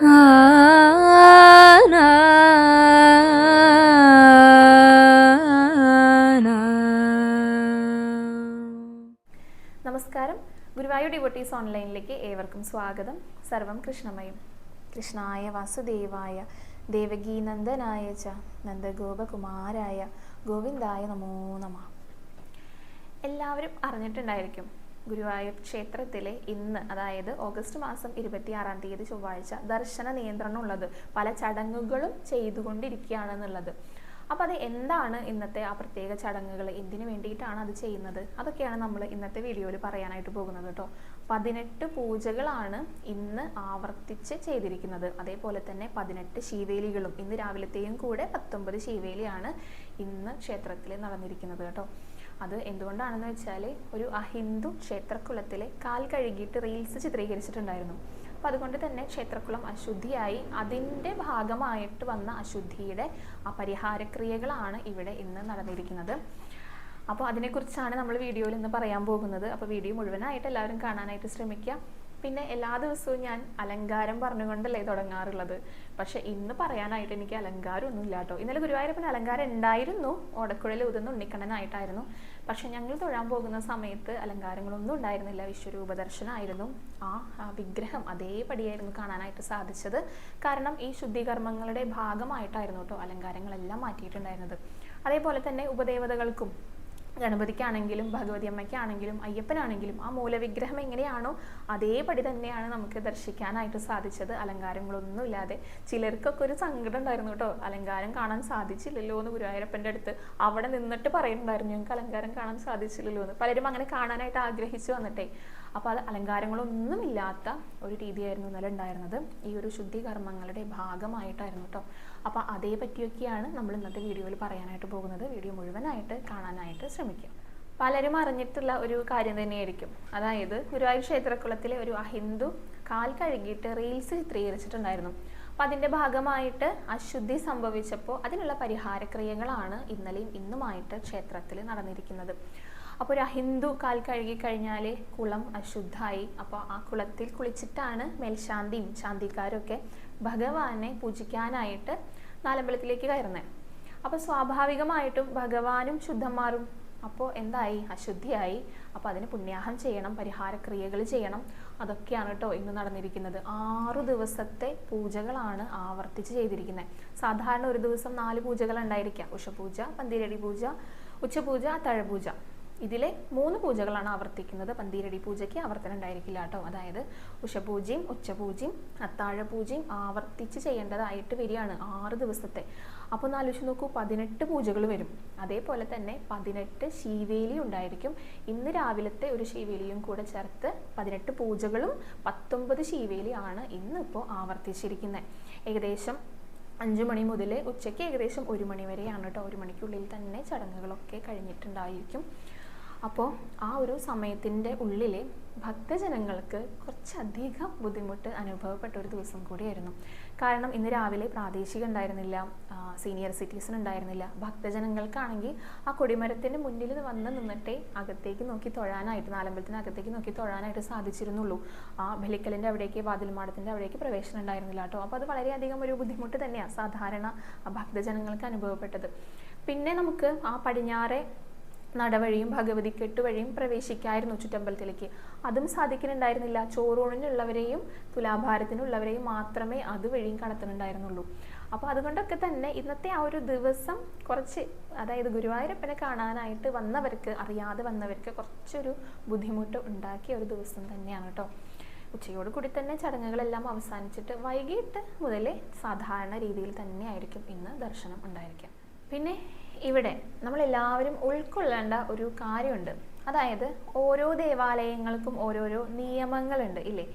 നമസ്കാരം. ഗുരുവായൂർ ഡിവോട്ടീസ് ഓൺലൈനിലേക്ക് ഏവർക്കും സ്വാഗതം. സർവം കൃഷ്ണമയം. കൃഷ്ണായ വാസുദേവായ ദേവകീനന്ദനായ ച നന്ദഗോപകുമാരായ ഗോവിന്ദായ നമോ നമ. എല്ലാവരും അറിഞ്ഞിട്ടുണ്ടായിരിക്കും. ഗുരുവായൂർ ക്ഷേത്രത്തിലെ ഇന്ന് അതായത് ഓഗസ്റ്റ് മാസം ഇരുപത്തിയാറാം തീയതി ചൊവ്വാഴ്ച ദർശന നിയന്ത്രണം ഉള്ളത് പല ചടങ്ങുകളും ചെയ്തുകൊണ്ടിരിക്കുകയാണെന്നുള്ളത്. അപ്പോൾ അത് എന്താണ് ഇന്നത്തെ ആ പ്രത്യേക ചടങ്ങുകൾ? എന്തിനു വേണ്ടിയിട്ടാണ് അത് ചെയ്യുന്നത്? അതൊക്കെയാണ് നമ്മൾ ഇന്നത്തെ വീഡിയോയിൽ പറയാനായിട്ട് പോകുന്നത് കേട്ടോ. പതിനെട്ട് പൂജകളാണ് ഇന്ന് ആവർത്തിച്ച് ചെയ്തിരിക്കുന്നത്. അതേപോലെ തന്നെ പതിനെട്ട് ശീവേലികളും. ഇന്ന് രാവിലത്തെയും കൂടെ പത്തൊമ്പത് ശീവേലിയാണ് ഇന്ന് ക്ഷേത്രത്തിൽ നടന്നിരിക്കുന്നത് കേട്ടോ. അത് എന്തുകൊണ്ടാണെന്ന് വെച്ചാൽ ഒരു അഹിന്ദു ക്ഷേത്രക്കുളത്തിലെ കാൽ കഴുകിയിട്ട് റീൽസ് ചിത്രീകരിച്ചിട്ടുണ്ടായിരുന്നു. അപ്പം അതുകൊണ്ട് തന്നെ ക്ഷേത്രക്കുളം അശുദ്ധിയായി. അതിന്റെ ഭാഗമായിട്ട് വന്ന അശുദ്ധിയുടെ ആ പരിഹാരക്രിയകളാണ് ഇവിടെ ഇന്ന് നടന്നിരിക്കുന്നത്. അപ്പോൾ അതിനെക്കുറിച്ചാണ് നമ്മൾ വീഡിയോയിൽ ഇന്ന് പറയാൻ പോകുന്നത്. അപ്പോൾ വീഡിയോ മുഴുവനായിട്ട് എല്ലാവരും കാണാനായിട്ട് ശ്രമിക്കുക പിന്നെ എല്ലാ ദിവസവും ഞാൻ അലങ്കാരം പറഞ്ഞുകൊണ്ടല്ലേ തുടങ്ങാറുള്ളത്. പക്ഷേ ഇന്ന് പറയാനായിട്ട് എനിക്ക് അലങ്കാരം ഒന്നും ഇല്ല കേട്ടോ ഇന്നലെ ഗുരുവായൂരപ്പൻ അലങ്കാരം ഉണ്ടായിരുന്നു. ഓടക്കുഴൽ ഊതുന്ന ഉണ്ണിക്കണ്ണനായിട്ടായിരുന്നു. പക്ഷെ ഞങ്ങൾ തൊഴാൻ പോകുന്ന സമയത്ത് അലങ്കാരങ്ങളൊന്നും ഉണ്ടായിരുന്നില്ല. വിശ്വരൂപ ദർശനമായിരുന്നു ആ വിഗ്രഹം അതേപടിയായിരുന്നു കാണാനായിട്ട് സാധിച്ചത്. കാരണം ഈ ശുദ്ധീകർമ്മങ്ങളുടെ ഭാഗമായിട്ടായിരുന്നു കേട്ടോ അലങ്കാരങ്ങളെല്ലാം മാറ്റിയിട്ടുണ്ടായിരുന്നത്. അതേപോലെ തന്നെ ഉപദേവതകൾക്കും ഗണപതിക്കാണെങ്കിലും ഭഗവതി അമ്മയ്ക്കാണെങ്കിലും അയ്യപ്പനാണെങ്കിലും ആ മൂലവിഗ്രഹം എങ്ങനെയാണോ അതേപടി തന്നെയാണ് നമുക്ക് ദർശിക്കാനായിട്ട് സാധിച്ചത്. അലങ്കാരങ്ങളൊന്നുമില്ലാതെ. ചിലർക്കൊക്കെ ഒരു സങ്കടം ഉണ്ടായിരുന്നു കേട്ടോ. അലങ്കാരം കാണാൻ സാധിച്ചില്ലല്ലോ എന്ന് ഗുരുവായൂരപ്പന്റെ അടുത്ത്. അവിടെ നിന്നിട്ട് പറയുന്നുണ്ടായിരുന്നു ഞങ്ങൾക്ക് അലങ്കാരം കാണാൻ സാധിച്ചില്ലല്ലോ എന്ന്. പലരും അങ്ങനെ കാണാനായിട്ട് ആഗ്രഹിച്ചു വന്നിട്ടേ. അപ്പോൾ അത് അലങ്കാരങ്ങളൊന്നും ഇല്ലാത്ത ഒരു രീതിയായിരുന്നു ഇന്നലെ ഉണ്ടായിരുന്നത് ഈ ഒരു ശുദ്ധി കർമ്മങ്ങളുടെ ഭാഗമായിട്ടായിരുന്നു കേട്ടോ അപ്പോൾ അതേ പറ്റിയൊക്കെയാണ് നമ്മൾ ഇന്നത്തെ വീഡിയോയിൽ പറയാനായിട്ട് പോകുന്നത്. വീഡിയോ മുഴുവനായിട്ട് കാണാനായിട്ട് ശ്രമിക്കുക. പലരും അറിഞ്ഞിട്ടുള്ള ഒരു കാര്യം തന്നെയായിരിക്കും. അതായത് ഗുരുവായൂർ ക്ഷേത്രക്കുളത്തിലെ ഒരു അഹിന്ദു കാൽ കഴുകിയിട്ട് റീൽസ് ചിത്രീകരിച്ചിട്ടുണ്ടായിരുന്നു. അപ്പം അതിന്റെ ഭാഗമായിട്ട് അശുദ്ധി സംഭവിച്ചപ്പോൾ അതിനുള്ള പരിഹാരക്രിയകളാണ് ഇന്നലെയും ഇന്നുമായിട്ട് ക്ഷേത്രത്തിൽ നടന്നിരിക്കുന്നത്. അപ്പോൾ ഒരു അഹിന്ദു കാൽ കഴുകി കഴിഞ്ഞാൽ കുളം അശുദ്ധമായി അപ്പോൾ ആ കുളത്തിൽ കുളിച്ചിട്ടാണ് മേൽശാന്തിയും ശാന്തിക്കാരും ഒക്കെ ഭഗവാനെ പൂജിക്കാനായിട്ട് നാലമ്പലത്തിലേക്ക് കയറുന്നത് അപ്പോൾ സ്വാഭാവികമായിട്ടും ഭഗവാനും ശുദ്ധം മാറും അപ്പോൾ എന്തായി? അശുദ്ധിയായി. അപ്പോൾ അതിന് പുണ്യാഹം ചെയ്യണം പരിഹാരക്രിയകൾ ചെയ്യണം. അതൊക്കെയാണ് കേട്ടോ ഇന്ന് നടന്നിരിക്കുന്നത്. ആറു ദിവസത്തെ പൂജകളാണ് ആവർത്തിച്ച് ചെയ്തിരിക്കുന്നത് സാധാരണ ഒരു ദിവസം നാല് പൂജകൾ ഉണ്ടായിരിക്കാം. ഉഷപൂജ പന്തിരടി പൂജ ഉച്ചപൂജ അത്താഴപൂജ ഇതിലെ മൂന്ന് പൂജകളാണ് ആവർത്തിക്കുന്നത്. പന്തീരടി പൂജയ്ക്ക് ആവർത്തനം ഉണ്ടായിരിക്കില്ല കേട്ടോ. അതായത് ഉഷപൂജയും ഉച്ചപൂജയും അത്താഴ പൂജയും ആവർത്തിച്ച് ചെയ്യേണ്ടതായിട്ട് വരികയാണ് ആറ് ദിവസത്തെ. അപ്പോൾ ഒന്ന് ആലോചിച്ച് നോക്കൂ പതിനെട്ട് പൂജകൾ വരും. അതേപോലെ തന്നെ പതിനെട്ട് ശീവേലി ഉണ്ടായിരിക്കും. ഇന്ന് രാവിലത്തെ ഒരു ശീവേലിയും കൂടെ ചേർത്ത് പതിനെട്ട് പൂജകളും പത്തൊമ്പത് ശീവേലിയാണ് ഇന്നിപ്പോൾ ആവർത്തിച്ചിരിക്കുന്നത് ഏകദേശം അഞ്ചു മണി മുതൽ ഉച്ചയ്ക്ക് ഏകദേശം ഒരു മണി വരെയാണ് കേട്ടോ. ഒരു മണിക്കുള്ളിൽ തന്നെ ചടങ്ങുകളൊക്കെ കഴിഞ്ഞിട്ടുണ്ടായിരിക്കും. അപ്പോൾ ആ ഒരു സമയത്തിന്റെ ഉള്ളിൽ ഭക്തജനങ്ങൾക്ക് കുറച്ചധികം ബുദ്ധിമുട്ട് അനുഭവപ്പെട്ട ഒരു ദിവസം കൂടിയായിരുന്നു. കാരണം ഇന്ന് രാവിലെ പ്രാദേശിക ഉണ്ടായിരുന്നില്ല സീനിയർ സിറ്റിസൺ ഉണ്ടായിരുന്നില്ല. ഭക്തജനങ്ങൾക്കാണെങ്കിൽ ആ കൊടിമരത്തിന്റെ മുന്നിൽ വന്ന് നിന്നിട്ടേ അകത്തേക്ക് നോക്കി തൊഴാനായിട്ട് നാലമ്പലത്തിന് അകത്തേക്ക് നോക്കി തൊഴാനായിട്ട് സാധിച്ചിരുന്നുള്ളൂ. ആ ബലിക്കലിന്റെ അവിടേക്ക് വാതിൽമാടത്തിന്റെ അവിടേക്ക് പ്രവേശനം ഉണ്ടായിരുന്നില്ല കേട്ടോ. അപ്പോൾ അത് വളരെയധികം ഒരു ബുദ്ധിമുട്ട് തന്നെയാണ് സാധാരണ ഭക്തജനങ്ങൾക്ക് അനുഭവപ്പെട്ടത്. പിന്നെ നമുക്ക് ആ പടിഞ്ഞാറെ നടവഴിയും ഭഗവതി കെട്ടുവഴിയും പ്രവേശിക്കായിരുന്നു ചുറ്റമ്പലത്തിലേക്ക്. അതും സാധിക്കുന്നുണ്ടായിരുന്നില്ല. ചോറൂണിനുള്ളവരെയും തുലാഭാരത്തിനുള്ളവരെയും മാത്രമേ അതുവഴിയും കടത്തുന്നുണ്ടായിരുന്നുള്ളൂ. അപ്പോൾ അതുകൊണ്ടൊക്കെ തന്നെ ഇന്നത്തെ ആ ഒരു ദിവസം കുറച്ച് അതായത് ഗുരുവായൂരപ്പനെ കാണാനായിട്ട് വന്നവർക്ക് അറിയാതെ വന്നവർക്ക് കുറച്ചൊരു ബുദ്ധിമുട്ട് ഉണ്ടാക്കിയ ഒരു ദിവസം തന്നെയാണ് കേട്ടോ. ഉച്ചയോട് കൂടി തന്നെ ചടങ്ങുകളെല്ലാം അവസാനിച്ചിട്ട് വൈകിട്ട് മുതലേ സാധാരണ രീതിയിൽ തന്നെയായിരിക്കും ഇന്ന് ദർശനം ഉണ്ടായിരിക്കുക. പിന്നെ ഇവിടെ നമ്മളെല്ലാവരും ഉൾക്കൊള്ളേണ്ട ഒരു കാര്യമുണ്ട്. അതായത് ഓരോ ദേവാലയങ്ങൾക്കും ഓരോരോ നിയമങ്ങളുണ്ട് ഇല്ലേ?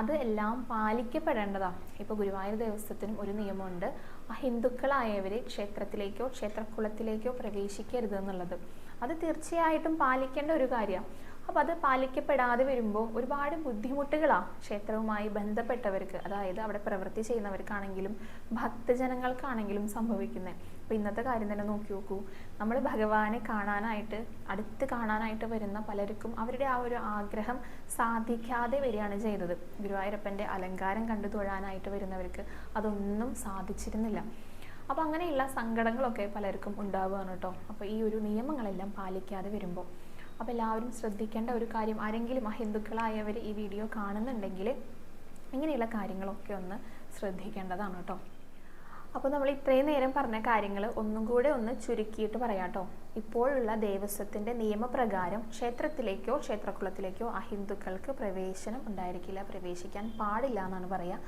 അത് എല്ലാം പാലിക്കപ്പെടേണ്ടതാണ് ഇപ്പോൾ ഗുരുവായൂർ ദേവസ്വത്തിനും ഒരു നിയമമുണ്ട്. ആ ഹിന്ദുക്കളായവർ ക്ഷേത്രത്തിലേക്കോ ക്ഷേത്രക്കുളത്തിലേക്കോ പ്രവേശിക്കരുത് എന്നുള്ളത്. അത് തീർച്ചയായിട്ടും പാലിക്കേണ്ട ഒരു കാര്യമാണ് അപ്പോൾ അത് പാലിക്കപ്പെടാതെ വരുമ്പോൾ ഒരുപാട് ബുദ്ധിമുട്ടുകളാണ് ക്ഷേത്രവുമായി ബന്ധപ്പെട്ടവർക്ക്. അതായത് അവിടെ പ്രവൃത്തി ചെയ്യുന്നവർക്കാണെങ്കിലും ഭക്തജനങ്ങൾക്കാണെങ്കിലും സംഭവിക്കുന്നത് അപ്പോൾ ഇന്നത്തെ കാര്യം തന്നെ നോക്കി നോക്കൂ. നമ്മൾ ഭഗവാനെ കാണാനായിട്ട് അടുത്ത് കാണാനായിട്ട് വരുന്ന പലർക്കും അവരുടെ ആ ഒരു ആഗ്രഹം സാധിക്കാതെ വരികയാണ് ചെയ്തത്. ഗുരുവായൂരപ്പന്റെ അലങ്കാരം കണ്ടു തൊഴാനായിട്ട് വരുന്നവർക്ക് അതൊന്നും സാധിച്ചിരുന്നില്ല. അപ്പോൾ അങ്ങനെയുള്ള സങ്കടങ്ങളൊക്കെ പലർക്കും ഉണ്ടാവുകയാണ് കേട്ടോ. അപ്പോൾ ഈ ഒരു നിയമങ്ങളെല്ലാം പാലിക്കാതെ വരുമ്പോൾ. അപ്പോൾ എല്ലാവരും ശ്രദ്ധിക്കേണ്ട ഒരു കാര്യം ആരെങ്കിലും അഹിന്ദുക്കളായവർ ഈ വീഡിയോ കാണുന്നുണ്ടെങ്കിൽ ഇങ്ങനെയുള്ള കാര്യങ്ങളൊക്കെ ഒന്ന് ശ്രദ്ധിക്കേണ്ടതാണ് കേട്ടോ. അപ്പോൾ നമ്മൾ ഇത്രയും നേരം പറഞ്ഞ കാര്യങ്ങൾ ഒന്നും കൂടെ ഒന്ന് ചുരുക്കിയിട്ട് പറയാട്ടോ. ഇപ്പോഴുള്ള ദേവസ്വത്തിന്റെ നിയമപ്രകാരം ക്ഷേത്രത്തിലേക്കോ ക്ഷേത്രക്കുളത്തിലേക്കോ അഹിന്ദുക്കൾക്ക് പ്രവേശനം ഉണ്ടായിരിക്കില്ല പ്രവേശിക്കാൻ പാടില്ല എന്നാണ് പറയുക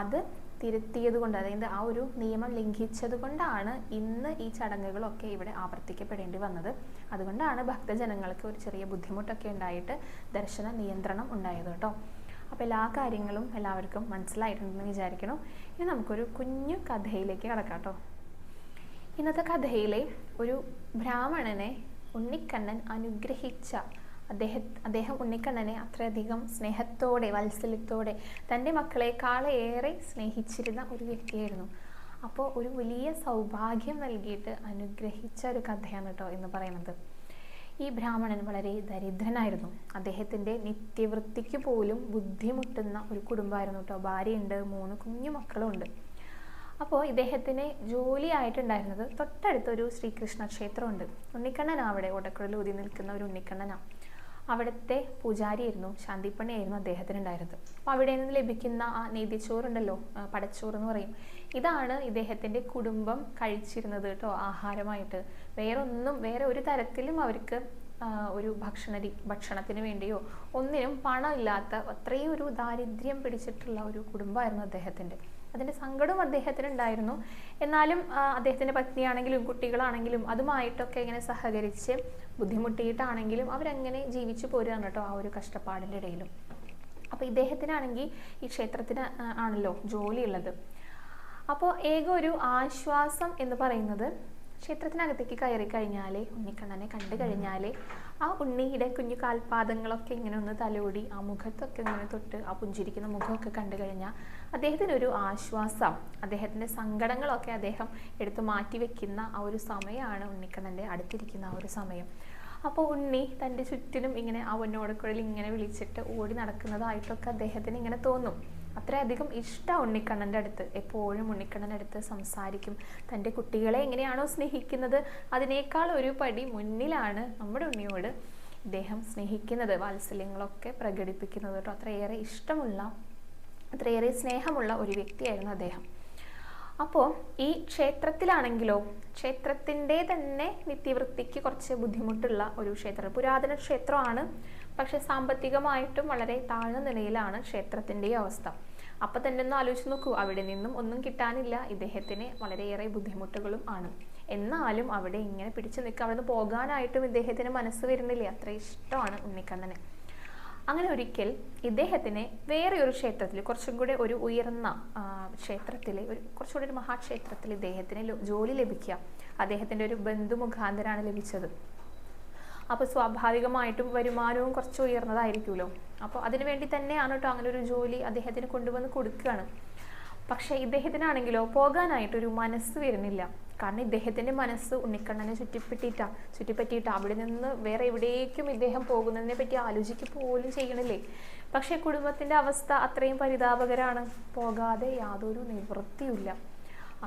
അത് തിരുത്തിയത് കൊണ്ട് അതായത് ആ ഒരു നിയമം ലംഘിച്ചത് കൊണ്ടാണ് ഇന്ന് ഈ ചടങ്ങുകളൊക്കെ ഇവിടെ ആവർത്തിക്കപ്പെടേണ്ടി വന്നത്. അതുകൊണ്ടാണ് ഭക്തജനങ്ങൾക്ക് ഒരു ചെറിയ ബുദ്ധിമുട്ടൊക്കെ ഉണ്ടായിട്ട് ദർശന നിയന്ത്രണം ഉണ്ടായത് കേട്ടോ. അപ്പോൾ എല്ലാ കാര്യങ്ങളും എല്ലാവർക്കും മനസ്സിലായിട്ടുണ്ടെന്ന് വിചാരിക്കണം ഇനി നമുക്കൊരു കുഞ്ഞു കഥയിലേക്ക് കടക്കാം കേട്ടോ ഇന്നത്തെ കഥയിലെ ഒരു ബ്രാഹ്മണനെ ഉണ്ണിക്കണ്ണൻ അനുഗ്രഹിച്ച അദ്ദേഹം അദ്ദേഹം ഉണ്ണിക്കണ്ണനെ അത്രയധികം സ്നേഹത്തോടെ വാത്സല്യത്തോടെ തന്റെ മക്കളെക്കാളേറെ സ്നേഹിച്ചിരുന്ന ഒരു വ്യക്തിയായിരുന്നു. അപ്പോൾ ഒരു വലിയ സൗഭാഗ്യം നൽകിയിട്ട് അനുഗ്രഹിച്ച ഒരു കഥയാണ് കേട്ടോ എന്ന് പറയുന്നത്. ഈ ബ്രാഹ്മണൻ വളരെ ദരിദ്രനായിരുന്നു. അദ്ദേഹത്തിന്റെ നിത്യവൃത്തിക്ക് പോലും ബുദ്ധിമുട്ടുന്ന ഒരു കുടുംബമായിരുന്നു കേട്ടോ. ഭാര്യയുണ്ട് മൂന്ന് കുഞ്ഞു മക്കളുമുണ്ട് അപ്പോൾ ഇദ്ദേഹത്തിന് ജോലിയായിട്ടുണ്ടായിരുന്നത് തൊട്ടടുത്തൊരു ശ്രീകൃഷ്ണ ക്ഷേത്രമുണ്ട്. ഉണ്ണിക്കണ്ണനാണ് അവിടെ ഓടക്കുഴൽ ഊതി നിൽക്കുന്ന ഒരു ഉണ്ണിക്കണ്ണനാണ് അവിടുത്തെ പൂജാരിയായിരുന്നു ശാന്തിപ്പണിയായിരുന്നു അദ്ദേഹത്തിന് ഉണ്ടായിരുന്നത് അപ്പോൾ അവിടെ നിന്ന് ലഭിക്കുന്ന ആ നെയ്തിച്ചോറുണ്ടല്ലോ പടച്ചോറ് എന്ന് പറയും. ഇതാണ് ഇദ്ദേഹത്തിന്റെ കുടുംബം കഴിച്ചിരുന്നത് കേട്ടോ ആഹാരമായിട്ട്. വേറെ ഒന്നും വേറെ ഒരു തരത്തിലും അവർക്ക് ഒരു ഭക്ഷണ ഭക്ഷണത്തിന് വേണ്ടിയോ ഒന്നിനും പണമില്ലാത്ത അത്രയും ഒരു ദാരിദ്ര്യം പിടിച്ചിട്ടുള്ള ഒരു കുടുംബമായിരുന്നു അദ്ദേഹത്തിന്റെ. അതിന്റെ സങ്കടവും അദ്ദേഹത്തിന് ഉണ്ടായിരുന്നു എന്നാലും അദ്ദേഹത്തിന്റെ പത്നിയാണെങ്കിലും കുട്ടികളാണെങ്കിലും അതുമായിട്ടൊക്കെ ഇങ്ങനെ സഹകരിച്ച് ബുദ്ധിമുട്ടിയിട്ടാണെങ്കിലും അവരങ്ങനെ ജീവിച്ചു പോരുകയാണ് കേട്ടോ ആ ഒരു കഷ്ടപ്പാടിന്റെ ഇടയിലും. അപ്പോൾ ഇദ്ദേഹത്തിനാണെങ്കിൽ ഈ ക്ഷേത്രത്തിന് ആണല്ലോ ജോലിയുള്ളത്. അപ്പോൾ ഏക ഒരു ആശ്വാസം എന്ന് പറയുന്നത് ക്ഷേത്രത്തിനകത്തേക്ക് കയറി കഴിഞ്ഞാൽ ഉണ്ണിക്കണ്ണനെ കണ്ടു കഴിഞ്ഞാൽ ആ ഉണ്ണിയുടെ കുഞ്ഞു കാൽപാദങ്ങളൊക്കെ ഇങ്ങനെ ഒന്ന് തലോടി ആ മുഖത്തൊക്കെ ഇങ്ങനെ തൊട്ട് ആ പുഞ്ചിരിക്കുന്ന മുഖമൊക്കെ കണ്ടു കഴിഞ്ഞാൽ അദ്ദേഹത്തിന് ഒരു ആശ്വാസം. അദ്ദേഹത്തിന്റെ സങ്കടങ്ങളൊക്കെ അദ്ദേഹം എടുത്തു മാറ്റിവെക്കുന്ന ആ ഒരു സമയമാണ് ഉണ്ണിക്കണ്ണന്റെ അടുത്തിരിക്കുന്ന ആ ഒരു സമയം. അപ്പോൾ ഉണ്ണി തന്റെ ചുറ്റിനും ഇങ്ങനെ ആ ഒന്നോടക്കുഴൽ ഇങ്ങനെ വിളിച്ചിട്ട് ഓടി നടക്കുന്നതായിട്ടൊക്കെ അദ്ദേഹത്തിന് ഇങ്ങനെ തോന്നും. അത്രയധികം ഇഷ്ടം ഉണ്ണിക്കണ്ണന്റെ അടുത്ത്. എപ്പോഴും ഉണ്ണിക്കണ്ണന്റെ അടുത്ത് സംസാരിക്കും. തന്റെ കുട്ടികളെ എങ്ങനെയാണോ സ്നേഹിക്കുന്നത് അതിനേക്കാൾ ഒരു പടി മുന്നിലാണ് നമ്മുടെ ഉണ്ണിയോട് ഇദ്ദേഹം സ്നേഹിക്കുന്നത്. വാത്സല്യങ്ങളൊക്കെ പ്രകടിപ്പിക്കുന്നത് കേട്ടോ. അത്രയേറെ ഇഷ്ടമുള്ള അത്രയേറെ സ്നേഹമുള്ള ഒരു വ്യക്തിയായിരുന്നു അദ്ദേഹം. അപ്പോൾ ഈ ക്ഷേത്രത്തിലാണെങ്കിലോ ക്ഷേത്രത്തിന്റെ തന്നെ നിത്യവൃത്തിക്ക് കുറച്ച് ബുദ്ധിമുട്ടുള്ള ഒരു ക്ഷേത്രം പുരാതന ക്ഷേത്രമാണ് പക്ഷെ സാമ്പത്തികമായിട്ടും വളരെ താഴ്ന്ന നിലയിലാണ് ക്ഷേത്രത്തിന്റെ അവസ്ഥ. അപ്പം തന്നെ ഒന്ന് ആലോചിച്ച് നോക്കൂ അവിടെ നിന്നും ഒന്നും കിട്ടാനില്ല. ഇദ്ദേഹത്തിന് വളരെയേറെ ബുദ്ധിമുട്ടുകളും ആണ്. എന്നാലും അവിടെ ഇങ്ങനെ പിടിച്ചു നിൽക്കുക അവിടെ നിന്ന് പോകാനായിട്ടും ഇദ്ദേഹത്തിന് മനസ്സ് വരുന്നില്ല. അത്ര ഇഷ്ടമാണ് ഉണ്ണിക്കണ്ണനെ. അങ്ങനെ ഒരിക്കൽ ഇദ്ദേഹത്തിന് വേറെ ഒരു ക്ഷേത്രത്തിൽ കുറച്ചും കൂടെ ഒരു ഉയർന്ന ക്ഷേത്രത്തിൽ ഒരു കുറച്ചുകൂടി ഒരു മഹാക്ഷേത്രത്തിൽ ഇദ്ദേഹത്തിന് ജോലി ലഭിക്കുക. അദ്ദേഹത്തിന്റെ ഒരു ബന്ധു മുഖാന്തരാണ് ലഭിച്ചത്. അപ്പോൾ സ്വാഭാവികമായിട്ടും വരുമാനവും കുറച്ച് ഉയർന്നതായിരിക്കുമല്ലോ. അപ്പോൾ അതിനു വേണ്ടി തന്നെയാണ് കേട്ടോ അങ്ങനെ ഒരു ജോലി അദ്ദേഹത്തിന് കൊണ്ടുവന്ന് കൊടുക്കുകയാണ് പക്ഷേ ഇദ്ദേഹത്തിനാണെങ്കിലോ പോകാനായിട്ടൊരു മനസ്സ് വരുന്നില്ല. കാരണം ഇദ്ദേഹത്തിന്റെ മനസ്സ് ഉണ്ണിക്കണ്ണനെ ചുറ്റിപ്പറ്റിയിട്ടാ ചുറ്റിപ്പറ്റിയിട്ടാ. അവിടെ നിന്ന് വേറെ എവിടേക്കും ഇദ്ദേഹം പോകുന്നതിനെ പറ്റി ആലോചിക്കുക പോലും ചെയ്യണില്ലേ. പക്ഷെ കുടുംബത്തിന്റെ അവസ്ഥ അത്രയും പരിതാപകരാണ്. പോകാതെ യാതൊരു നിവൃത്തിയില്ല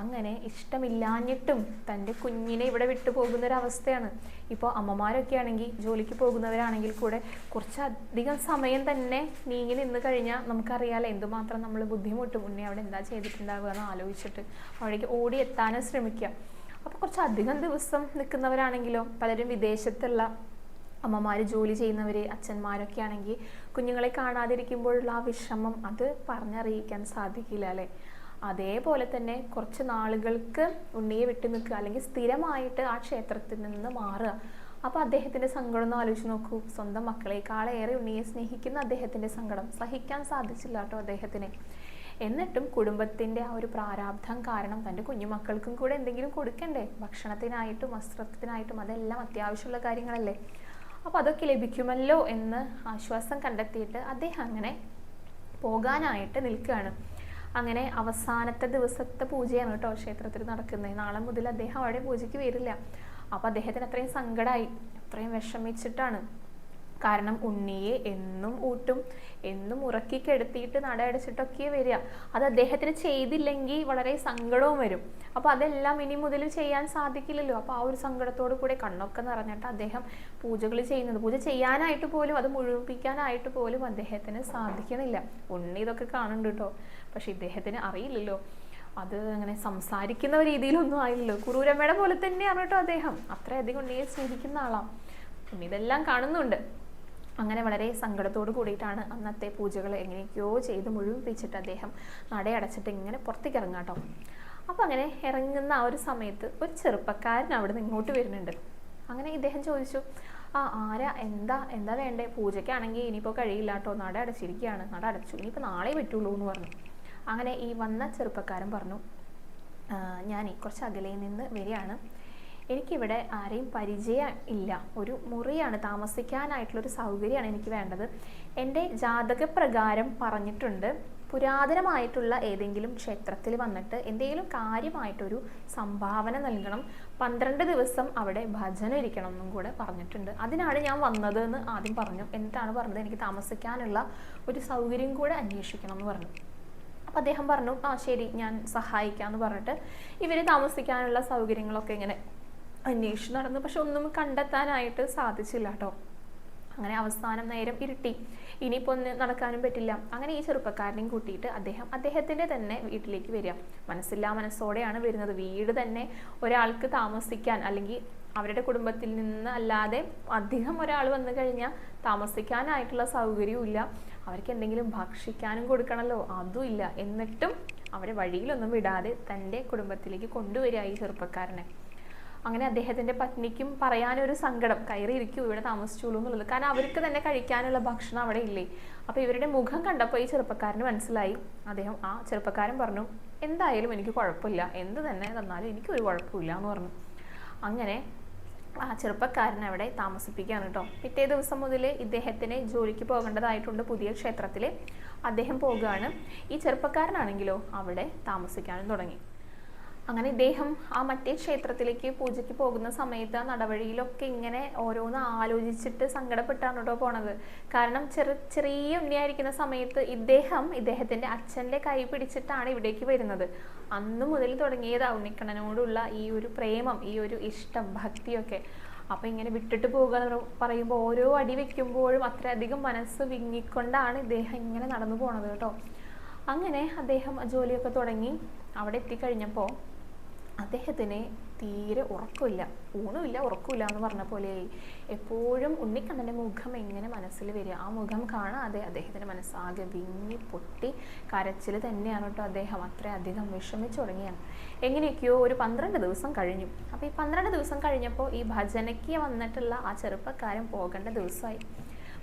അങ്ങനെ ഇഷ്ടമില്ലാഞ്ഞിട്ടും തന്റെ കുഞ്ഞിനെ ഇവിടെ വിട്ടു പോകുന്നൊരവസ്ഥയാണ്. ഇപ്പോൾ അമ്മമാരൊക്കെ ആണെങ്കിൽ ജോലിക്ക് പോകുന്നവരാണെങ്കിൽ കൂടെ കുറച്ചധികം സമയം തന്നെ നീങ്ങി നിന്ന് കഴിഞ്ഞാൽ നമുക്കറിയാലോ എന്തുമാത്രം നമ്മൾ ബുദ്ധിമുട്ടും. ഉണ്ണി അവിടെ എന്താ ചെയ്തിട്ടുണ്ടാവുക എന്ന് ആലോചിച്ചിട്ട് അവിടേക്ക് ഓടി എത്താനും ശ്രമിക്കുക. അപ്പോൾ കുറച്ചധികം ദിവസം നിൽക്കുന്നവരാണെങ്കിലോ പലരും വിദേശത്തുള്ള അമ്മമാർ ജോലി ചെയ്യുന്നവർ അച്ഛന്മാരൊക്കെ ആണെങ്കിൽ കുഞ്ഞുങ്ങളെ കാണാതിരിക്കുമ്പോഴുള്ള ആ വിഷമം അത് പറഞ്ഞറിയിക്കാൻ സാധിക്കില്ല അല്ലേ? അതേപോലെ തന്നെ കുറച്ച് നാളുകൾക്ക് ഉണ്ണിയെ വിട്ടു നിൽക്കുക അല്ലെങ്കിൽ സ്ഥിരമായിട്ട് ആ ക്ഷേത്രത്തിൽ നിന്ന് മാറുക. അപ്പോൾ അദ്ദേഹത്തിന്റെ സങ്കടം ഒന്ന് ആലോചിച്ച് നോക്കൂ. സ്വന്തം മക്കളെക്കാളേറെ ഉണ്ണിയെ സ്നേഹിക്കുന്ന അദ്ദേഹത്തിന്റെ സങ്കടം. സഹിക്കാൻ സാധിച്ചില്ല കേട്ടോ അദ്ദേഹത്തിന്. എന്നിട്ടും കുടുംബത്തിന്റെ ആ ഒരു പ്രാരാബ്ധം കാരണം തന്റെ കുഞ്ഞുമക്കൾക്കും കൂടെ എന്തെങ്കിലും കൊടുക്കണ്ടേ? ഭക്ഷണത്തിനായിട്ടും വസ്ത്രത്തിനായിട്ടും അതെല്ലാം അത്യാവശ്യമുള്ള കാര്യങ്ങളല്ലേ? അപ്പോൾ അതൊക്കെ ലഭിക്കുമല്ലോ എന്ന് ആശ്വാസം കണ്ടെത്തിയിട്ട് അദ്ദേഹം അങ്ങനെ പോകാനായിട്ട് നിൽക്കുകയാണ്. അങ്ങനെ അവസാനത്തെ ദിവസത്തെ പൂജയാണ് കേട്ടോ ക്ഷേത്രത്തിൽ നടക്കുന്നത്. നാളെ മുതൽ അദ്ദേഹം അവിടെ പൂജയ്ക്ക് വരില്ല. അപ്പോൾ അദ്ദേഹത്തിന് അത്രയും സങ്കടമായി അത്രയും വിഷമിച്ചിട്ടാണ്. കാരണം ഉണ്ണിയെ എന്നും ഊട്ടും എന്നും ഉറക്കി കെടുത്തിയിട്ട് നട അടച്ചിട്ടൊക്കെ വരിക. അത് അദ്ദേഹത്തിന് ചെയ്തില്ലെങ്കിൽ വളരെ സങ്കടവും വരും. അപ്പോൾ അതെല്ലാം ഇനി മുതൽ ചെയ്യാൻ സാധിക്കില്ലല്ലോ. അപ്പോൾ ആ ഒരു സങ്കടത്തോടു കൂടെ കണ്ണൊക്കെ നിറഞ്ഞിട്ട് അദ്ദേഹം പൂജകൾ ചെയ്യുന്നത്. പൂജ ചെയ്യാനായിട്ട് പോലും അത് മുഴുമിപ്പിക്കാനായിട്ട് പോലും അദ്ദേഹത്തിന് സാധിക്കണില്ല. ഉണ്ണി ഇതൊക്കെ കാണുന്നുണ്ട് കേട്ടോ. പക്ഷെ ഇദ്ദേഹത്തിന് അറിയില്ലല്ലോ. അത് അങ്ങനെ സംസാരിക്കുന്ന രീതിയിലൊന്നും ആയില്ലല്ലോ. കുറൂരമ്മയുടെ പോലെ തന്നെയാണ് കേട്ടോ അദ്ദേഹം. അത്രയധികം ഉണ്ണിയെ സ്നേഹിക്കുന്ന ആളാണ് ഉണ്ണി ഇതെല്ലാം കാണുന്നുണ്ട്. അങ്ങനെ വളരെ സങ്കടത്തോട് കൂടിയിട്ടാണ് അന്നത്തെ പൂജകൾ എങ്ങനെയൊക്കെയോ ചെയ്ത് മുഴുവിപ്പിച്ചിട്ട് അദ്ദേഹം നടയടച്ചിട്ട് ഇങ്ങനെ പുറത്തേക്ക് ഇറങ്ങുക കേട്ടോ. അപ്പോൾ അങ്ങനെ ഇറങ്ങുന്ന ആ ഒരു സമയത്ത് ഒരു ചെറുപ്പക്കാരൻ അവിടെ നിന്ന് ഇങ്ങോട്ട് വരുന്നുണ്ട്. അങ്ങനെ ഇദ്ദേഹം ചോദിച്ചു ആ ആരാ? എന്താ? എന്താ വേണ്ടേ? പൂജയ്ക്കാണെങ്കിൽ ഇനിയിപ്പോൾ കഴിയില്ല കേട്ടോ. നട അടച്ചിരിക്കുകയാണ്. നട അടച്ചു. ഇനിയിപ്പോൾ നാളെ പറ്റുള്ളൂ എന്ന് പറഞ്ഞു. അങ്ങനെ ഈ വന്ന ചെറുപ്പക്കാരൻ പറഞ്ഞു ഞാൻ കുറച്ച് അകലെ നിന്ന് വരികയാണ്. എനിക്കിവിടെ ആരെയും പരിചയം ഇല്ല. ഒരു മുറിയാണ് താമസിക്കാനായിട്ടുള്ളൊരു സൗകര്യമാണ് എനിക്ക് വേണ്ടത്. എന്റെ ജാതകപ്രകാരം പറഞ്ഞിട്ടുണ്ട് പുരാതനമായിട്ടുള്ള ഏതെങ്കിലും ക്ഷേത്രത്തിൽ വന്നിട്ട് എന്തെങ്കിലും കാര്യമായിട്ടൊരു സംഭാവന നൽകണം. പന്ത്രണ്ട് ദിവസം അവിടെ ഭജന ഇരിക്കണം എന്നും കൂടെ പറഞ്ഞിട്ടുണ്ട്. അതിനാണ് ഞാൻ വന്നത് എന്ന് ആദ്യം പറഞ്ഞു. എന്നിട്ടാണ് പറഞ്ഞത് എനിക്ക് താമസിക്കാനുള്ള ഒരു സൗകര്യം കൂടെ അന്വേഷിക്കണം എന്ന് പറഞ്ഞു. അപ്പം അദ്ദേഹം പറഞ്ഞു ആ ശരി ഞാൻ സഹായിക്കാം എന്ന് പറഞ്ഞിട്ട് ഇവർ താമസിക്കാനുള്ള സൗകര്യങ്ങളൊക്കെ ഇങ്ങനെ അന്വേഷിച്ച് നടന്നു പക്ഷെ ഒന്നും കണ്ടെത്താനായിട്ട് സാധിച്ചില്ല കേട്ടോ അങ്ങനെ അവസാനം നേരം ഇരുട്ടി. ഇനിയിപ്പോൾ ഒന്ന് നടക്കാനും പറ്റില്ല. അങ്ങനെ ഈ ചെറുപ്പക്കാരനെയും കൂട്ടിയിട്ട് അദ്ദേഹം അദ്ദേഹത്തിന്റെ തന്നെ വീട്ടിലേക്ക് വരിക. മനസ്സില്ലാ മനസ്സോടെയാണ് വരുന്നത്. വീട് തന്നെ ഒരാൾക്ക് താമസിക്കാൻ അല്ലെങ്കിൽ അവരുടെ കുടുംബത്തിൽ നിന്ന് അല്ലാതെ അധികം ഒരാൾ വന്നു കഴിഞ്ഞാൽ താമസിക്കാനായിട്ടുള്ള സൗകര്യവും ഇല്ല. അവർക്ക് എന്തെങ്കിലും ഭക്ഷിക്കാനും കൊടുക്കണമല്ലോ അതുമില്ല എന്നിട്ടും അവരെ വഴിയിലൊന്നും വിടാതെ തന്റെ കുടുംബത്തിലേക്ക് കൊണ്ടുവരിക ഈ ചെറുപ്പക്കാരനെ. അങ്ങനെ അദ്ദേഹത്തിന്റെ പത്നിക്കും പറയാനൊരു സങ്കടം. കയറി ഇരിക്കൂ ഇവിടെ താമസിച്ചോളൂ എന്നുള്ളത് കാരണം അവർക്ക് തന്നെ കഴിക്കാനുള്ള ഭക്ഷണം അവിടെ ഇല്ലേ? അപ്പോൾ ഇവരുടെ മുഖം കണ്ടപ്പോൾ ഈ ചെറുപ്പക്കാരന് മനസ്സിലായി. അദ്ദേഹം ആ ചെറുപ്പക്കാരൻ പറഞ്ഞു എന്തായാലും എനിക്ക് കുഴപ്പമില്ല. എന്ത് തന്നെ തന്നാലും എനിക്കൊരു കുഴപ്പമില്ല എന്ന് പറഞ്ഞു. അങ്ങനെ ആ ചെറുപ്പക്കാരൻ അവിടെ താമസിപ്പിക്കുകയാണ് കേട്ടോ. പിറ്റേ ദിവസം മുതൽ ഇദ്ദേഹത്തിന് ജോലിക്ക് പോകേണ്ടതായിട്ടുണ്ട് പുതിയ ക്ഷേത്രത്തിൽ അദ്ദേഹം പോകുകയാണ് ഈ ചെറുപ്പക്കാരനാണെങ്കിലോ അവിടെ താമസിക്കാനും തുടങ്ങി. അങ്ങനെ ഇദ്ദേഹം ആ മറ്റേ ക്ഷേത്രത്തിലേക്ക് പൂജയ്ക്ക് പോകുന്ന സമയത്ത് നടവഴിയിലൊക്കെ ഇങ്ങനെ ഓരോന്ന് ആലോചിച്ചിട്ട് സങ്കടപ്പെട്ടാണ് കേട്ടോ പോണത്. കാരണം ചെറു ചെറിയ ഉണ്ണിയായിരിക്കുന്ന സമയത്ത് ഇദ്ദേഹം ഇദ്ദേഹത്തിന്റെ അച്ഛന്റെ കൈ പിടിച്ചിട്ടാണ് ഇവിടേക്ക് വരുന്നത്. അന്ന് മുതൽ തുടങ്ങിയതാ ഉണ്ണിക്കണ്ണനോടുള്ള ഈ ഒരു പ്രേമം ഈ ഒരു ഇഷ്ടം ഭക്തിയൊക്കെ. അപ്പൊ ഇങ്ങനെ വിട്ടിട്ട് പോകുക എന്ന് പറയുമ്പോൾ ഓരോ അടി വെക്കുമ്പോഴും അത്രയധികം മനസ്സ് വിങ്ങിക്കൊണ്ടാണ് ഇദ്ദേഹം ഇങ്ങനെ നടന്നു പോണത് കേട്ടോ. അങ്ങനെ അദ്ദേഹം ജോലിയൊക്കെ തുടങ്ങി. അവിടെ എത്തിക്കഴിഞ്ഞപ്പോൾ അദ്ദേഹത്തിന് തീരെ ഉറക്കമില്ല. ഊണുമില്ല ഉറക്കമില്ല എന്ന് പറഞ്ഞ പോലെയായി എപ്പോഴും ഉണ്ണിക്കണ്ണന്റെ മുഖം എങ്ങനെ മനസ്സിൽ വരിക? ആ മുഖം കാണാതെ അദ്ദേഹത്തിന്റെ മനസ്സാകെ വിങ്ങി പൊട്ടി കരച്ചിൽ തന്നെയാണ് കേട്ടോ അദ്ദേഹം. അത്രയധികം വിഷമിച്ചു തുടങ്ങിയാണ്. എങ്ങനെയൊക്കെയോ ഒരു പന്ത്രണ്ട് ദിവസം കഴിഞ്ഞു. അപ്പോൾ ഈ പന്ത്രണ്ട് ദിവസം കഴിഞ്ഞപ്പോൾ ഈ ഭജനയ്ക്ക് വന്നിട്ടുള്ള ആ ചെറുപ്പക്കാരൻ പോകേണ്ട ദിവസമായി.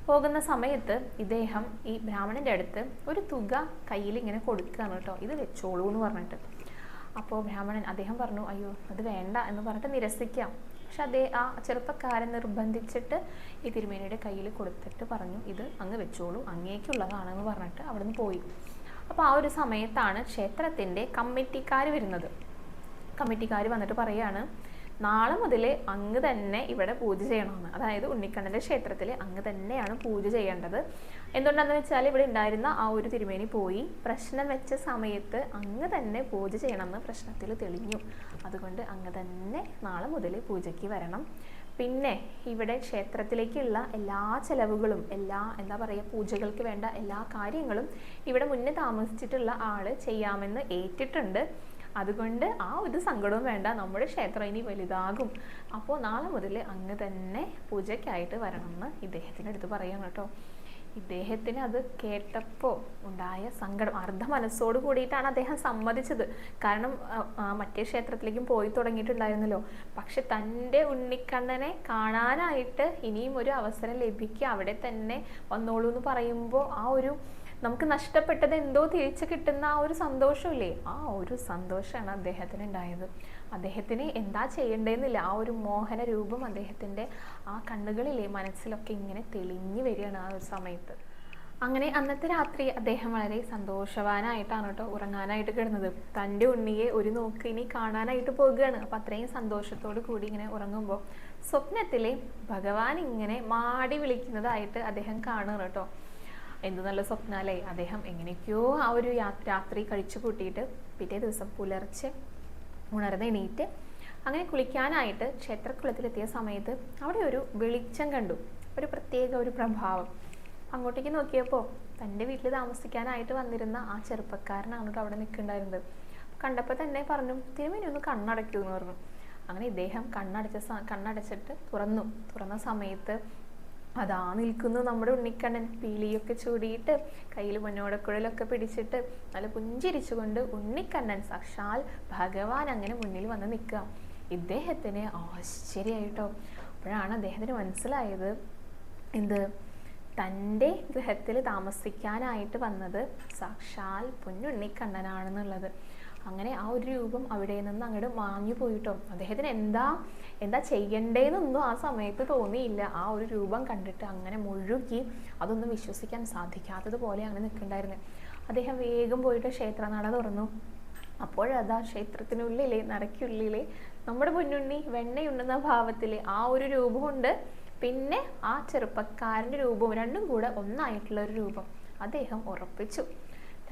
പോകുന്ന സമയത്ത് ഇദ്ദേഹം ഈ ബ്രാഹ്മണന്റെ അടുത്ത് ഒരു തുക കയ്യിൽ ഇങ്ങനെ കൊടുക്കുകയാണ് കേട്ടോ. ഇത് വെച്ചോളൂ എന്ന് പറഞ്ഞിട്ട്. അപ്പോൾ ബ്രാഹ്മണൻ അദ്ദേഹം പറഞ്ഞു അയ്യോ അത് വേണ്ട എന്ന് പറഞ്ഞിട്ട് നിരസിക്കാം. പക്ഷെ അതേ ആ ചെറുപ്പക്കാരൻ നിർബന്ധിച്ചിട്ട് ഈ തിരുമേനിയുടെ കയ്യിൽ കൊടുത്തിട്ട് പറഞ്ഞു ഇത് അങ്ങ് വെച്ചോളൂ അങ്ങേക്കുള്ളതാണെന്ന് പറഞ്ഞിട്ട് അവിടുന്ന് പോയി. അപ്പോൾ ആ ഒരു സമയത്താണ് ക്ഷേത്രത്തിന്റെ കമ്മിറ്റിക്കാർ വരുന്നത്. കമ്മിറ്റിക്കാർ വന്നിട്ട് പറയാണ് നാളെ മുതൽ അങ്ങ് തന്നെ ഇവിടെ പൂജ ചെയ്യണമെന്ന് അതായത് ഉണ്ണിക്കണ്ണന്റെ ക്ഷേത്രത്തിൽ അങ്ങ് തന്നെയാണ് പൂജ ചെയ്യേണ്ടത്. എന്തുകൊണ്ടാണെന്ന് വെച്ചാൽ ഇവിടെ ഉണ്ടായിരുന്ന ആ ഒരു തിരുമേനി പോയി പ്രശ്നം വെച്ച സമയത്ത് അങ്ങ് തന്നെ പൂജ ചെയ്യണമെന്ന് പ്രശ്നത്തിൽ തെളിഞ്ഞു. അതുകൊണ്ട് അങ്ങ് തന്നെ നാളെ മുതൽ പൂജയ്ക്ക് വരണം. പിന്നെ ഇവിടെ ക്ഷേത്രത്തിലേക്കുള്ള എല്ലാ ചെലവുകളും എല്ലാ എന്താ പറയുക പൂജകൾക്ക് വേണ്ട എല്ലാ കാര്യങ്ങളും ഇവിടെ മുന്നേ താമസിച്ചിട്ടുള്ള ആൾ ചെയ്യാമെന്ന് ഏറ്റിട്ടുണ്ട്. അതുകൊണ്ട് ആ ഒരു സങ്കടവും വേണ്ട നമ്മുടെ ക്ഷേത്രം ഇനി വലുതാകും. അപ്പോൾ നാളെ മുതൽ അങ്ങ് തന്നെ പൂജയ്ക്കായിട്ട് വരണമെന്ന് ഇദ്ദേഹത്തിന്റെ അടുത്ത് പറയാം കേട്ടോ. ഇദ്ദേഹത്തിന് അത് കേട്ടപ്പോൾ ഉണ്ടായ സങ്കടം അർദ്ധ മനസ്സോട് കൂടിയിട്ടാണ് അദ്ദേഹം സമ്മതിച്ചത്. കാരണം മറ്റേ ക്ഷേത്രത്തിലേക്കും പോയി തുടങ്ങിയിട്ടുണ്ടായിരുന്നല്ലോ. പക്ഷെ തന്റെ ഉണ്ണിക്കണ്ണനെ കാണാനായിട്ട് ഇനിയും ഒരു അവസരം ലഭിക്കുക അവിടെ തന്നെ വന്നോളൂ എന്ന് പറയുമ്പോൾ ആ ഒരു നമുക്ക് നഷ്ടപ്പെട്ടത് എന്തോ തിരിച്ചു കിട്ടുന്ന ആ ഒരു സന്തോഷമില്ലേ? ആ ഒരു സന്തോഷമാണ് അദ്ദേഹത്തിന് ഉണ്ടായത്. അദ്ദേഹത്തിന് എന്താ ചെയ്യേണ്ടതെന്നില്ല. ആ ഒരു മോഹന രൂപം അദ്ദേഹത്തിന്റെ ആ കണ്ണുകളിലെ മനസ്സിലൊക്കെ ഇങ്ങനെ തെളിഞ്ഞു വരികയാണ് ആ ഒരു സമയത്ത്. അങ്ങനെ അന്നത്തെ രാത്രി അദ്ദേഹം വളരെ സന്തോഷവാനായിട്ടാണ് കേട്ടോ ഉറങ്ങാനായിട്ട് കിടന്നത്. തന്റെ ഉണ്ണിയെ ഒരു നോക്ക് ഇനി കാണാനായിട്ട് പോകുകയാണ്. അപ്പം അത്രയും സന്തോഷത്തോടു കൂടി ഇങ്ങനെ ഉറങ്ങുമ്പോൾ സ്വപ്നത്തിലെ ഭഗവാൻ ഇങ്ങനെ മാടി വിളിക്കുന്നതായിട്ട് അദ്ദേഹം കാണുകയാണ് കേട്ടോ. എന്ത് നല്ല സ്വപ്നാലേ? അദ്ദേഹം എങ്ങനെയൊക്കെയോ ആ ഒരു രാത്രി കഴിച്ചു കൂട്ടിയിട്ട് പിറ്റേ ദിവസം പുലർച്ചെ ഉണർന്ന് എണീറ്റ് അങ്ങനെ കുളിക്കാനായിട്ട് ക്ഷേത്രക്കുളത്തിലെത്തിയ സമയത്ത് അവിടെ ഒരു വെളിച്ചം കണ്ടു. ഒരു പ്രത്യേക ഒരു പ്രഭാവം. അങ്ങോട്ടേക്ക് നോക്കിയപ്പോൾ തന്റെ വീട്ടിൽ താമസിക്കാനായിട്ട് വന്നിരുന്ന ആ ചെറുപ്പക്കാരനാണ് കേട്ടോ അവിടെ നിൽക്കുന്നുണ്ടായിരുന്നത്. കണ്ടപ്പോൾ തന്നെ പറഞ്ഞു തിരുമേനി ഒന്ന് കണ്ണടയ്ക്കൂ എന്ന് പറഞ്ഞു. അങ്ങനെ ഇദ്ദേഹം കണ്ണടച്ച കണ്ണടച്ചിട്ട് തുറന്നു. തുറന്ന സമയത്ത് അതാ നിൽക്കുന്നു നമ്മുടെ ഉണ്ണിക്കണ്ണൻ. പീലിയൊക്കെ ചൂടിയിട്ട് കയ്യിൽ മുന്നോടക്കുഴലൊക്കെ പിടിച്ചിട്ട് നല്ല പുഞ്ചിരിച്ചുകൊണ്ട് ഉണ്ണിക്കണ്ണൻ സാക്ഷാൽ ഭഗവാൻ അങ്ങനെ മുന്നിൽ വന്ന് നിൽക്കുക. ഇദ്ദേഹത്തിന് ആശ്ചര്യമായിട്ടോ. അപ്പോഴാണ് അദ്ദേഹത്തിന് മനസ്സിലായത് എന്ത്? തന്റെ ഗൃഹത്തിൽ താമസിക്കാനായിട്ട് വന്നത് സാക്ഷാൽ പൊന്നുണ്ണിക്കണ്ണനാണെന്നുള്ളത്. അങ്ങനെ ആ ഒരു രൂപം അവിടെ നിന്ന് അങ്ങോട്ട് മാഞ്ഞു പോയിട്ടോ. അദ്ദേഹത്തിന് എന്താ എന്താ ചെയ്യണ്ടേന്നൊന്നും ആ സമയത്ത് തോന്നിയില്ല. ആ ഒരു രൂപം കണ്ടിട്ട് അങ്ങനെ മുഴുകി അതൊന്നും വിശ്വസിക്കാൻ സാധിക്കാത്തതുപോലെ അങ്ങനെ നിൽക്കണ്ടായിരുന്നു അദ്ദേഹം വേഗം പോയിട്ട് ക്ഷേത്രനട തുറന്നു. അപ്പോഴതാ ക്ഷേത്രത്തിനുള്ളിലെ നടയ്ക്കുള്ളിലെ നമ്മുടെ മുന്നുണ്ണി വെണ്ണയുണ്ണുന്ന ഭാവത്തിൽ ആ ഒരു രൂപമുണ്ട്. പിന്നെ ആ ചെറുപ്പക്കാരന്റെ രൂപവും രണ്ടും കൂടെ ഒന്നായിട്ടുള്ള ഒരു രൂപം അദ്ദേഹം ഉറപ്പിച്ചു.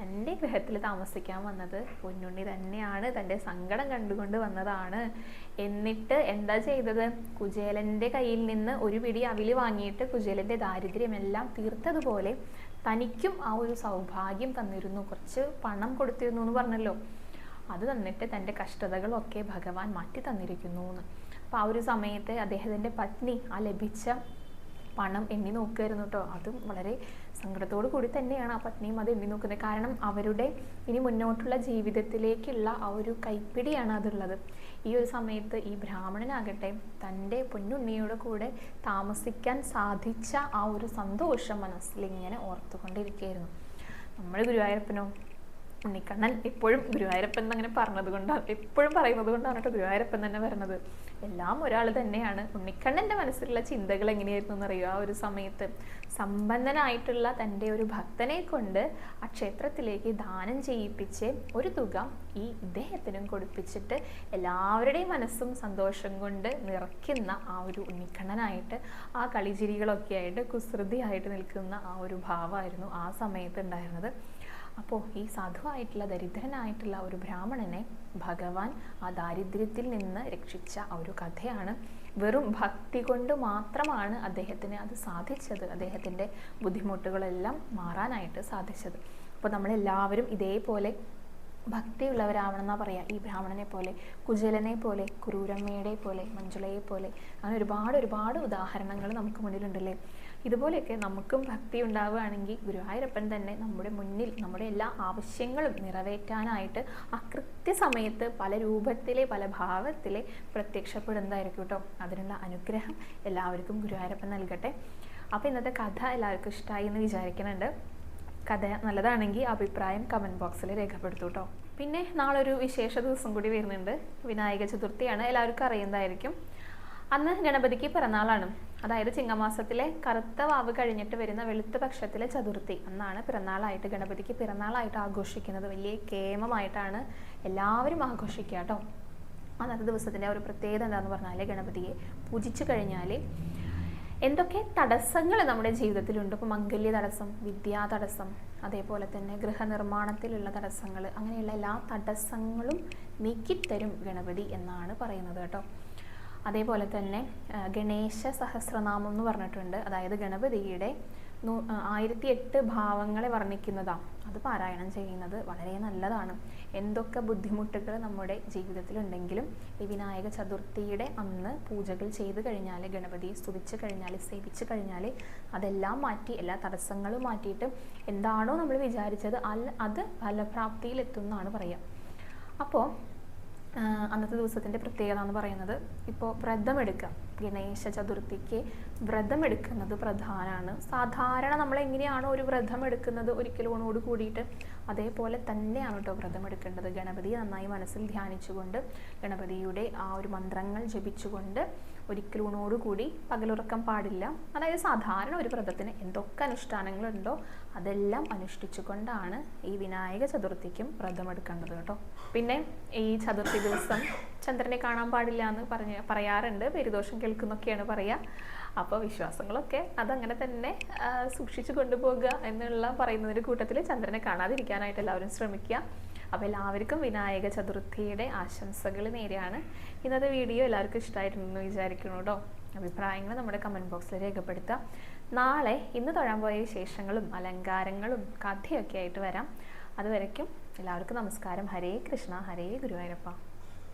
തന്റെ ഗ്രഹത്തിൽ താമസിക്കാൻ വന്നത് പൊന്നുണ്ണി തന്നെയാണ്. തന്റെ സങ്കടം കണ്ടുകൊണ്ട് വന്നതാണ്. എന്നിട്ട് എന്താ ചെയ്തത്? കുചേലന്റെ കയ്യിൽ നിന്ന് ഒരു പിടി അവിൽ വാങ്ങിയിട്ട് കുചേലന്റെ ദാരിദ്ര്യമെല്ലാം തീർത്തതുപോലെ തനിക്കും ആ ഒരു സൗഭാഗ്യം തന്നിരുന്നു. കുറച്ച് പണം കൊടുത്തിരുന്നു എന്ന് പറഞ്ഞല്ലോ. അത് തന്നിട്ട് തന്റെ കഷ്ടതകളൊക്കെ ഭഗവാൻ മാറ്റി തന്നിരിക്കുന്നു എന്ന്. അപ്പോൾ ആ ഒരു സമയത്ത് അദ്ദേഹത്തിന്റെ പത്നി ആ ലഭിച്ച പണം എണ്ണി നോക്കുമായിരുന്നു കേട്ടോ. അതും വളരെ സങ്കടത്തോടു കൂടി തന്നെയാണ് ആ പത്നിയും അത് എണ്ണി നോക്കുന്നത്. കാരണം അവരുടെ ഇനി മുന്നോട്ടുള്ള ജീവിതത്തിലേക്കുള്ള ആ ഒരു കൈപ്പിടിയാണ് അതുള്ളത്. ഈ ഒരു സമയത്ത് ഈ ബ്രാഹ്മണനാകട്ടെ തന്റെ പൊന്നുണ്ണിയുടെ കൂടെ താമസിക്കാൻ സാധിച്ച ആ ഒരു സന്തോഷം മനസ്സിലിങ്ങനെ ഓർത്തുകൊണ്ടിരിക്കുകയായിരുന്നു. നമ്മൾ ഗുരുവായൂരപ്പനോ? ഉണ്ണിക്കണ്ണൻ എപ്പോഴും ഗുരുവായൂരപ്പൻ എന്നങ്ങനെ പറഞ്ഞത് കൊണ്ടാണ് എപ്പോഴും പറയുന്നത് കൊണ്ടാണ് കേട്ടോ ഗുരുവായൂരപ്പൻ തന്നെ വരുന്നത് എല്ലാം ഒരാൾ തന്നെയാണ്. ഉണ്ണിക്കണ്ണന്റെ മനസ്സിലുള്ള ചിന്തകൾ എങ്ങനെയായിരുന്നു എന്നറിയുക ആ ഒരു സമയത്ത് സമ്പന്നനായിട്ടുള്ള തന്റെ ഒരു ഭക്തനെ കൊണ്ട് ആ ക്ഷേത്രത്തിലേക്ക് ദാനം ചെയ്യിപ്പിച്ച് ഒരു തുക ഈ ഇദ്ദേഹത്തിനും കൊടുപ്പിച്ചിട്ട് എല്ലാവരുടെയും മനസ്സും സന്തോഷം കൊണ്ട് നിറയ്ക്കുന്ന ആ ഒരു ഉണ്ണിക്കണ്ണനായിട്ട് ആ കളിചിരികളൊക്കെ ആയിട്ട് കുസൃതിയായിട്ട് നിൽക്കുന്ന ആ ഒരു ഭാവമായിരുന്നു ആ സമയത്ത് ഉണ്ടായിരുന്നത്. അപ്പോൾ ഈ സാധുവായിട്ടുള്ള ദരിദ്രനായിട്ടുള്ള ഒരു ബ്രാഹ്മണനെ ഭഗവാൻ ആ ദാരിദ്ര്യത്തിൽ നിന്ന് രക്ഷിച്ച ഒരു കഥയാണ്. വെറും ഭക്തി കൊണ്ട് മാത്രമാണ് അദ്ദേഹത്തിന് അത് സാധിച്ചത്. അദ്ദേഹത്തിന്റെ ബുദ്ധിമുട്ടുകളെല്ലാം മാറാനായിട്ട് സാധിച്ചത്. അപ്പോൾ നമ്മളെല്ലാവരും ഇതേപോലെ ഭക്തിയുള്ളവരാവണമെന്നാണ് പറയുക പറയാ. ഈ ബ്രാഹ്മണനെ പോലെ കുജലനെ പോലെ കുരൂരമ്മയുടെ പോലെ മഞ്ജുളയെ പോലെ അങ്ങനെ ഒരുപാട് ഒരുപാട് ഉദാഹരണങ്ങൾ നമുക്ക് മുന്നിലുണ്ടല്ലേ? ഇതുപോലെയൊക്കെ നമുക്കും ഭക്തി ഉണ്ടാവുകയാണെങ്കിൽ ഗുരുവായൂരപ്പൻ തന്നെ നമ്മുടെ മുന്നിൽ നമ്മുടെ എല്ലാ ആവശ്യങ്ങളും നിറവേറ്റാനായിട്ട് ആ കൃത്യസമയത്ത് പല രൂപത്തിലെ പല ഭാവത്തിലെ പ്രത്യക്ഷപ്പെടുന്നതായിരിക്കും കേട്ടോ. അതിനുള്ള അനുഗ്രഹം എല്ലാവർക്കും ഗുരുവായൂരപ്പൻ നൽകട്ടെ. അപ്പോൾ ഇന്നത്തെ കഥ എല്ലാവർക്കും ഇഷ്ടമായി എന്ന് വിചാരിക്കുന്നുണ്ട്. കഥ നല്ലതാണെങ്കിൽ അഭിപ്രായം കമന്റ് ബോക്സിൽ രേഖപ്പെടുത്തൂ കേട്ടോ. പിന്നെ നാളെ ഒരു വിശേഷ ദിവസം കൂടി വരുന്നുണ്ട്. വിനായക ചതുർത്ഥിയാണ്. എല്ലാവർക്കും അറിയുന്നതായിരിക്കും. അന്ന് ഗണപതിക്ക് പിറന്നാളാണ്. അതായത് ചിങ്ങമാസത്തിലെ കറുത്ത വാവ് കഴിഞ്ഞിട്ട് വരുന്ന വെളുത്ത പക്ഷത്തിലെ ചതുർത്ഥി അന്നാണ് പിറന്നാളായിട്ട് ഗണപതിക്ക് പിറന്നാളായിട്ട് ആഘോഷിക്കുന്നത്. വലിയ കേമമായിട്ടാണ് എല്ലാവരും ആഘോഷിക്കുക കേട്ടോ. അന്നത്തെ ദിവസത്തിന്റെ ഒരു പ്രത്യേകത എന്താണെന്ന് പറഞ്ഞാൽ ഗണപതിയെ പൂജിച്ചു കഴിഞ്ഞാൽ എന്തൊക്കെ തടസ്സങ്ങൾ നമ്മുടെ ജീവിതത്തിലുണ്ട്? ഇപ്പോൾ മംഗല്യ തടസ്സം വിദ്യാ തടസ്സം അതേപോലെ തന്നെ ഗൃഹനിർമ്മാണത്തിലുള്ള തടസ്സങ്ങൾ അങ്ങനെയുള്ള എല്ലാ തടസ്സങ്ങളും നീക്കിത്തരും ഗണപതി എന്നാണ് പറയുന്നത് കേട്ടോ. അതേപോലെ തന്നെ ഗണേശ സഹസ്രനാമം എന്ന് പറഞ്ഞിട്ടുണ്ട്. അതായത് ഗണപതിയുടെ നൂ- ആയിരത്തി എട്ട് ഭാവങ്ങളെ വർണിക്കുന്നതാണ് അത് പാരായണം ചെയ്യുന്നത് വളരെ നല്ലതാണ്. എന്തൊക്കെ ബുദ്ധിമുട്ടുകൾ നമ്മുടെ ജീവിതത്തിലുണ്ടെങ്കിലും ഈ വിനായക ചതുർത്ഥിയുടെ അന്ന് പൂജകൾ ചെയ്ത് കഴിഞ്ഞാൽ ഗണപതിയെ സ്തുതിച്ച് കഴിഞ്ഞാൽ സേവിച്ചു കഴിഞ്ഞാൽ അതെല്ലാം മാറ്റി എല്ലാ തടസ്സങ്ങളും മാറ്റിയിട്ട് എന്താണോ നമ്മൾ വിചാരിച്ചത് അത് ഫലപ്രാപ്തിയിലെത്തും എന്നാണ് പറയുക അപ്പോൾ അന്നത്തെ ദിവസത്തിന്റെ പ്രത്യേകത എന്ന് പറയുന്നത് ഇപ്പോൾ വ്രതമെടുക്കുക. ഗണേശ ചതുർത്ഥിക്ക് വ്രതമെടുക്കുന്നത് പ്രധാനമാണ് സാധാരണ നമ്മൾ എങ്ങനെയാണോ ഒരു വ്രതം എടുക്കുന്നത് ഒരിക്കലോണോട് കൂടിയിട്ട്? അതേപോലെ തന്നെയാണ് കേട്ടോ വ്രതം എടുക്കേണ്ടത് ഗണപതിയെ നന്നായി മനസ്സിൽ ധ്യാനിച്ചുകൊണ്ട് ഗണപതിയുടെ ആ ഒരു മന്ത്രങ്ങൾ ജപിച്ചുകൊണ്ട് ഒരിക്കലൂണോട് കൂടി പകലുറക്കം പാടില്ല. അതായത് സാധാരണ ഒരു വ്രതത്തിന് എന്തൊക്കെ അനുഷ്ഠാനങ്ങളുണ്ടോ അതെല്ലാം അനുഷ്ഠിച്ചുകൊണ്ടാണ് ഈ വിനായക ചതുർത്ഥിക്കും വ്രതമെടുക്കേണ്ടത് കേട്ടോ. പിന്നെ ഈ ചതുർത്ഥി ദിവസം ചന്ദ്രനെ കാണാൻ പാടില്ല എന്ന് പറഞ്ഞ് പറയാറുണ്ട്. പെരുദോഷം കേൾക്കുന്നൊക്കെയാണ് പറയുക അപ്പോൾ വിശ്വാസങ്ങളൊക്കെ അതങ്ങനെ തന്നെ സൂക്ഷിച്ചു കൊണ്ടുപോകുക എന്നുള്ള പറയുന്നതിന്റെ കൂട്ടത്തിൽ ചന്ദ്രനെ കാണാതിരിക്കാനായിട്ട് എല്ലാവരും ശ്രമിക്കുക. അപ്പോൾ എല്ലാവർക്കും വിനായക ചതുർത്ഥിയുടെ ആശംസകൾ നേരെയാണ്. ഇന്നത്തെ വീഡിയോ എല്ലാവർക്കും ഇഷ്ടമായിട്ടുണ്ടെന്ന് വിചാരിക്കുന്നു കേട്ടോ അഭിപ്രായങ്ങൾ നമ്മുടെ കമന്റ് ബോക്സിൽ രേഖപ്പെടുത്താം. നാളെ ഇന്ന് തൊഴാൻ പോയ വിശേഷങ്ങളും അലങ്കാരങ്ങളും കഥയൊക്കെ ആയിട്ട് വരാം. അതുവരയ്ക്കും എല്ലാവർക്കും നമസ്കാരം. ഹരേ കൃഷ്ണ ഹരേ ഗുരുവായൂരപ്പ.